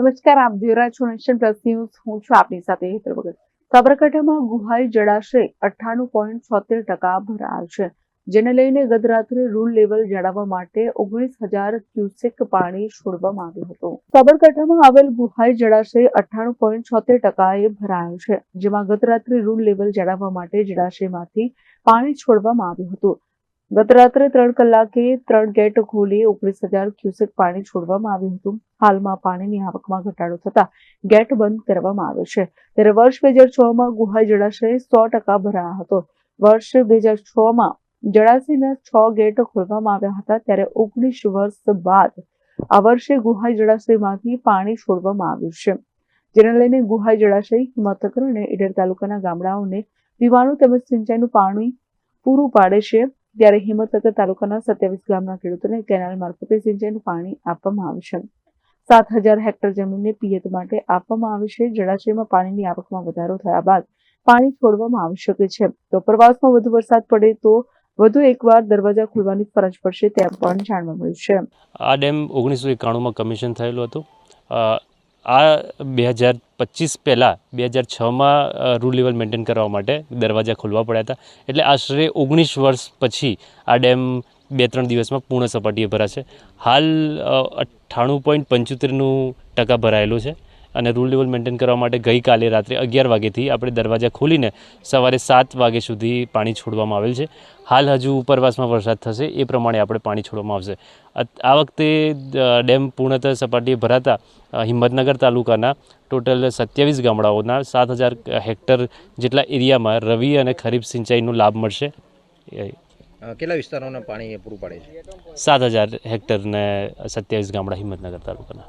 નમસ્કાર, આપ જોઈ રહ્યા છો નેશન પ્લસ ન્યૂઝ. હું છું આપની સાથે હેતર વગર સાબરકાંઠામાં ગુહાઈ જળાશય અઠ્ઠાણું પોઈન્ટ છોતેર ટકા ભરાયો છે, જેને લઈને ગત રૂલ લેવલ જાળવવા માટે ઓગણીસ હજાર ક્યુસેક પાણી છોડવામાં આવ્યું હતું. સાબરકાંઠામાં આવેલ ગુહાઈ જળાશય અઠ્ઠાણું પોઈન્ટ છોતેર ટકાએ ભરાયો છે, જેમાં ગત રાત્રે રૂલ લેવલ જાળવવા માટે જળાશયમાંથી પાણી છોડવામાં આવ્યું હતું. ગત રાત્રે ત્રણ કલાકે ત્રણ ગેટ ખોલી ઓગણીસ હજાર ક્યુસેક પાણી છોડવામાં આવ્યું હતું. હાલમાં પાણીની આવકમાં ઘટાડો થતા ગેટ બંધ કરવામાં આવ્યો છે. ત્યારે વર્ષ બે હજાર છ માં ગુહાઈ જળાશય સો ટકા ભરાયો હતો. વર્ષ બે હજાર છ માં જળાશયના છ ગેટ ખોલવામાં આવ્યા હતા ત્યારે ઓગણીસ વર્ષ બાદ આ વર્ષે ગુહાઈ જળાશયમાંથી પાણી છોડવામાં આવ્યું છે. જેને લઈને ગુહાઈ જળાશય, હિંમતનગર અને ઈડર તાલુકાના ગામડાઓને પીવાનું તેમજ સિંચાઈનું પાણી પૂરું પાડે છે. ત્યારે હિંમતનગર તાલુકાના સત્યાવીસ ગામના ખેડૂતોને કેનાલ મારફતે સિંચાઈનું પાણી આપવામાં આવે છે. સાત હજાર હેક્ટર જમીનને પિયત માટે આપવામાં આવે છે. જળાશયમાં પાણીની આવકમાં વધારો થયા બાદ પાણી છોડવામાં આવી શકે છે. તો પ્રવાસમાં વધુ વરસાદ પડે તો વધુ એકવાર દરવાજા ખોલવાની ફરજ પડશે તેમ પણ જાણવા મળ્યું છે. આ ડેમ ઓગણીસો એકાણુંમાં કમિશન થયેલું હતું. આ બે હજાર પચીસ પહેલાં, બે હજાર છમાં રૂલ લેવલ મેન્ટેન કરવા માટે દરવાજા ખોલવા પડ્યા હતા. એટલે આશરે ઓગણીસ વર્ષ પછી આ ડેમ બે ત્રણ દિવસમાં પૂર્ણ સપાટીએ ભરાશે. હાલ અઠ્ઠાણું પોઈન્ટ પંચોતેરનું ટકા ભરાયેલું છે. અને રૂલ લેવલ મેન્ટેન કરવા માટે ગઈકાલે રાત્રે અગિયાર વાગ્યાથી આપણે દરવાજા ખોલીને સવારે સાત વાગ્યા સુધી પાણી છોડવામાં આવેલ છે. હાલ હજુ ઉપરવાસમાં વરસાદ થશે એ પ્રમાણે આપણે પાણી છોડવામાં આવશે. આ વખતે ડેમ પૂર્ણતઃ સપાટીએ ભરાતા હિંમતનગર તાલુકાના ટોટલ સત્યાવીસ ગામડાઓના સાત હજાર હેક્ટર જેટલા એરિયામાં રવિ અને ખરીફ સિંચાઈનો લાભ મળશે. કેટલા વિસ્તારોને પાણી પૂરું પાડે છે? સાત હજાર હેક્ટરને સત્યાવીસ ગામડા હિંમતનગર તાલુકાના.